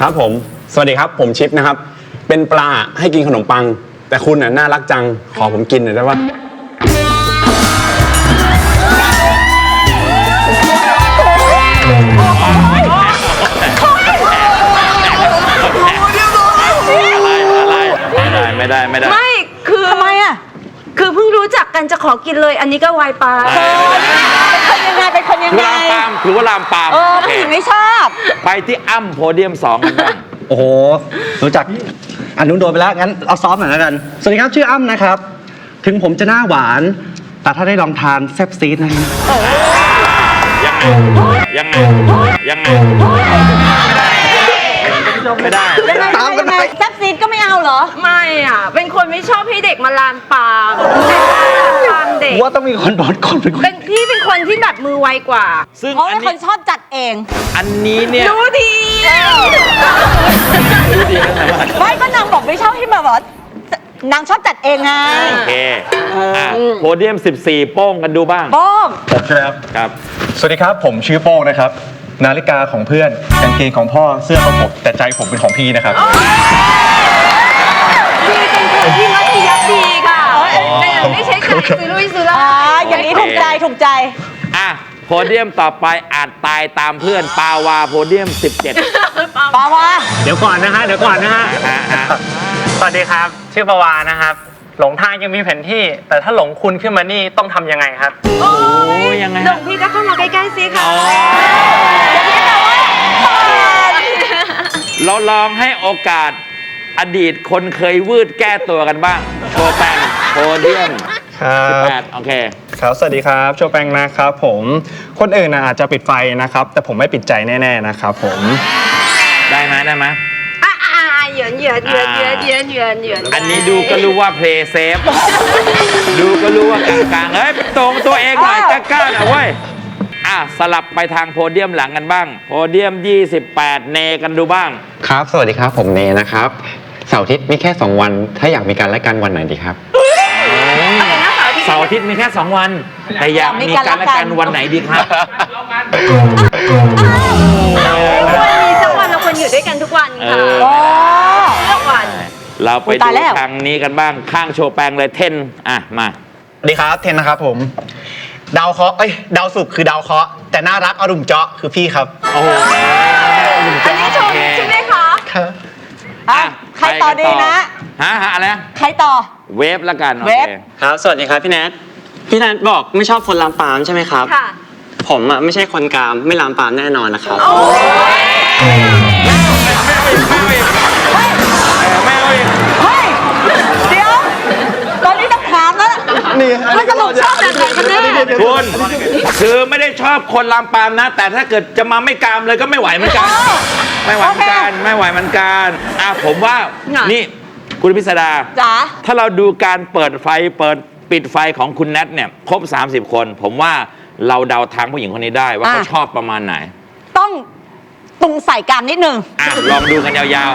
ครับผม สวัสดีครับ ผมชิปนะครับ เป็นปลาให้กินขนมปัง แต่คุณน่ะน่ารักจัง ขอผมกินหน่อยได้ปะอะไรอะไรไม่ได้ไม่ได้ ไม่ได้ไม่คือทำไมอะ คือเพิ่งรู้จักกันจะขอกินเลย อันนี้ก็ไวไปเป็นคนยังไงเป็น คนยังคือไงลามปามถือว่าลามปามเออโอเคผู้หญิงไม่ชอบ ไปที่อ้ำโพเดียมสองกันบ้าง โอ้โห รู้จักอันนู้นโดนไปแล้ว งั้นเอาซอฟต์หน่อยแล้วกัน สวัสดีครับ ชื่ออ้ำนะครับ ถึงผมจะหน้าหวาน แต่ถ้าได้ลองทานแซ่บซีดนะครับ ยังไงยังไงไม่ได้ ยังไงตามกันยังไงไปแซ่บซีดก็ไม่เอาเหรอ ไม่อะ เป็นคนไม่ชอบให้เด็กมาลามปามลามเด็ก ว่าต้องมีคนโดนก่อนเป็นคนเป็นพี่เป็นคนที่แบบมือไวกว่า ซึ่งเพราะอันเป็นคนี้นชอบจัดเองอันนี้เนี่ยรู้ดีดูดีนะว่าไม่ก็นางบอกไม่ชอบให้แบบว่านางชอบจัดเองไงโอเคอะโพเดียม 14 โป้งกันดูบ้าง โป้ง ครับ ครับ สวัสดีครับ ผมชื่อโป้งนะครับ นาฬิกาของเพื่อนกางเกงของพ่อเสื้อของผมแต่ใจผมเป็นของพี่นะครับ พี่เป็นคนที่มัธยัสถ์ดีค่ะแต่ไม่ใช่ไก่ซื้อลุยซื้ออ่าล่าอย่างนี้ถูกใจถูกใจ อะโพเดียมต่อไปอาจตายตามเพื่อนปาวาโพเดียม 17ปาวาเดี๋ยวก่อนนะฮะ เดี๋ยวก่อนนะฮะฮะฮะสวัสดีครับ ชื่อประวานะครับ หลงทางยังมีแผนที่ แต่ถ้าหลงคุณขึ้นมานี่ต้องทำยังไงครับ โอ้โอ้ยยังไงหลฮะวงพี่ก็เข้ามาใกล้ๆสิค่ะ เราลองให้โอกาสอดีตคนเคยวืดแก้ตัวกันบ้าง โชว์แปงโพเดียมครับ18โอเค ครับ สวัสดีครับ โชแปงนะครับผม คนอื่นนะอาจจะปิดไฟนะครับ แต่ผมไม่ปิดใจแน่ ๆ นะครับผม ได้ไหมได้ไหม อ่าอ่าเหยือนเหยือนเหยือนเหยือนเหยือนเหยือนเหยือนอันนี้ดูก็รู้ว่าเพลย์เซฟ ดูก็รู้ว่ากลางๆเฮ้ยตรงตัวเองหน่อยกล้าๆหน่อยเว้ย อะสลับไปทางโพเดียมหลังกันบ้าง โพเดียม 28 เนกันดูบ้าง ครับ สวัสดีครับ ผมเนนะครับเสาร์อาทิตย์มีแค่ 2 วัน ถ้าอยากมีการและกันวันไหนดีครับ เสาร์อาทิตย์มีแค่ 2 วัน แต่อยากมีการละกันวันไหนดีครับวันนี้สักวันเราควรอยู่ด้วยกันทุกวันค่ะเออโอ้ทุกวัน เราไปอุ๊ยดูตายแล้ว ทางนี้กันบ้างข้างโชว์แปงเลยเทนอะมา สวัสดีครับ เทนนะครับผม ดาวเคราะห์เอ้ยดาวศุกร์คือดาวเคราะห์แต่น่ารักอรุมเจาะคือพี่ครับโอ้โหอันนี้ชมใช่ไหมคะอะใครต่อดีนะฮะฮะอะไรนะใครต่อเวฟละกันโอเวเคฟครับ สวัสดีครับพี่แนทพี่แนทบอกไม่ชอบคนลามปามใช่ไหมครับค่ะผมอะไม่ใช่คนกามไม่ลามปามแน่นอนนะครับเฮ้ยเดี๋ยวตอนนี้ต้องถามแล้วนี่ว่าสรุปชอบแบบไหนกันแน่ คุณคือไม่ได้ชอบคนลามปามนะ แต่ถ้าเกิดจะมาไม่กามเลยก็ไม่ไหวเหมือนกัน ไม่ไหวเหมือนกันไม่ไหวเหมือนกันอะผมว่าไงนี่คุณพิสดา จ๋า ถ้าเราดูการเปิดไฟเปิดปิดไฟของคุณแนทเนี่ยครบ 30 คน ผมว่าเราเดาทางผู้หญิงคนนี้ได้ว่าเขาชอบประมาณไหนต้องตุงใส่กามนิดนึง อะลองดูกันยาวๆ